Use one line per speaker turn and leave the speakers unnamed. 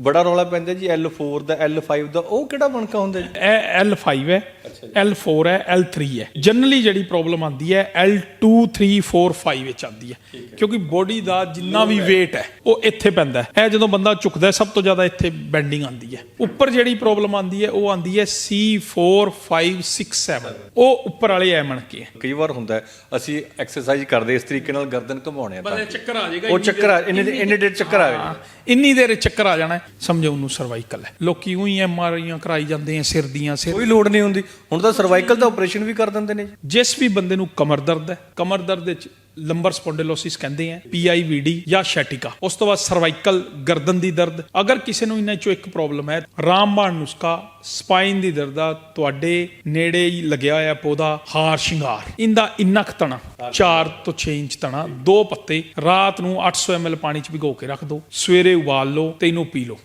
ਬੜਾ ਰੌਲਾ ਪੈਂਦਾ ਜੀ L4 ਦਾ L5 ਦਾ ਉਹ ਕਿਹੜਾ ਬਣਕਾ ਹੁੰਦਾ ਜੀ?
ਇਹ L5 ਹੈ L4 ਹੈ L3 ਹੈ। ਜਨਰਲੀ ਜਿਹੜੀ ਪ੍ਰੋਬਲਮ ਆਉਂਦੀ ਹੈ L2 3 4 5 ਵਿੱਚ ਆਉਂਦੀ ਹੈ। ਕਿਉਂਕਿ ਬੋਡੀ ਦਾ ਜਿੰਨਾ ਵੀ weight ਹੈ ਉਹ ਇੱਥੇ ਪੈਂਦਾ ਹੈ। ਇਹ ਜਦੋਂ ਬੰਦਾ ਝੁਕਦਾ ਹੈ, ਸਭ ਤੋਂ ਜ਼ਿਆਦਾ ਇੱਥੇ ਬੈਂਡਿੰਗ ਆਉਂਦੀ ਹੈ। ਉੱਪਰ ਜਿਹੜੀ ਪ੍ਰੋਬਲਮ ਆਉਂਦੀ ਹੈ ਉਹ ਆਉਂਦੀ ਹੈ C4 5 6 7 ਉਹ ਉੱਪਰ ਵਾਲੇ ਐ ਮਣ ਕੇ
ਕਈ ਵਾਰ ਹੁੰਦਾ ਹੈ, ਅਸੀਂ ਐਕਸਰਸਾਈਜ਼ ਕਰਦੇ ਇਸ ਤਰੀਕੇ ਨਾਲ ਗਰਦਨ ਘੁਮਾਉਣੇ ਆ ਤਾਂ
ਚੱਕਰ ਆ ਜਾਏਗਾ
ਉਹ ਚੱਕਰ ਆ ਇੰਨੇ ਦੇ- ਚੱਕਰ ਆ ਗਏ
ਇੰਨੀ ਦੇਰ ਚੱਕਰ ਆ ਜਾਣਾ ਸਮਝੋ ਉਹਨੂੰ ਸਰਵਾਈਕਲ ਹੈ। ਲੋਕੀ ਉਹੀ ਐਮਆਰਆਈਆਂ ਕਰਾਈ ਜਾਂਦੇ ਆ ਸਿਰ ਦੀਆਂ ਸਿਰ
ਕੋਈ ਲੋੜ ਨਹੀਂ ਹੁੰਦੀ। ਹੁਣ ਤਾਂ ਸਰਵਾਈਕਲ ਦਾ ਆਪਰੇਸ਼ਨ ਵੀ ਕਰ ਦਿੰਦੇ ਨੇ
ਜਿਸ ਵੀ ਬੰਦੇ ਨੂੰ ਕਮਰ ਦਰਦ ਹੈ ਕਮਰ ਦਰਦ ਵਿੱਚ ਲੰਬਰ ਸਪੌਂਡਿਲੋਸਿਸ ਕਹਿੰਦੇ ਆ ਪੀਆਈਵੀਡੀ ਜਾਂ ਸ਼ੈਟਿਕਾ ਉਸ ਤੋਂ ਬਾਅਦ ਸਰਵਾਈਕਲ ਗਰਦਨ ਦੀ ਦਰਦ। ਅਗਰ ਕਿਸੇ ਨੂੰ ਇਹਨਾਂ ਚੋਂ ਇੱਕ ਪ੍ਰੋਬਲਮ ਹੈ ਰਾਮਬਾਣ ਨੁਸਖਾ ਸਪਾਈਨ ਦੀ ਦਰਦ ਆ ਤੁਹਾਡੇ ਨੇੜੇ ਹੀ ਲੱਗਿਆ ਹੋਇਆ ਪੌਦਾ ਹਾਰ ਸ਼ਿੰਗਾਰ। ਇੰਦਾ ਇੰਨਾ ਕੁ ਤਣਾ 4 ਤੋਂ 6 ਇੰਚ ਤਣਾ ਦੋ ਪੱਤੇ ਰਾਤ ਨੂੰ 800 ml ਪਾਣੀ ਚ ਭਿਗੋ ਕੇ ਰੱਖ ਦਿਓ ਸਵੇਰੇ ਉਬਾਲ ਲਓ ਤੇ ਇਹਨੂੰ ਪੀ ਲਓ।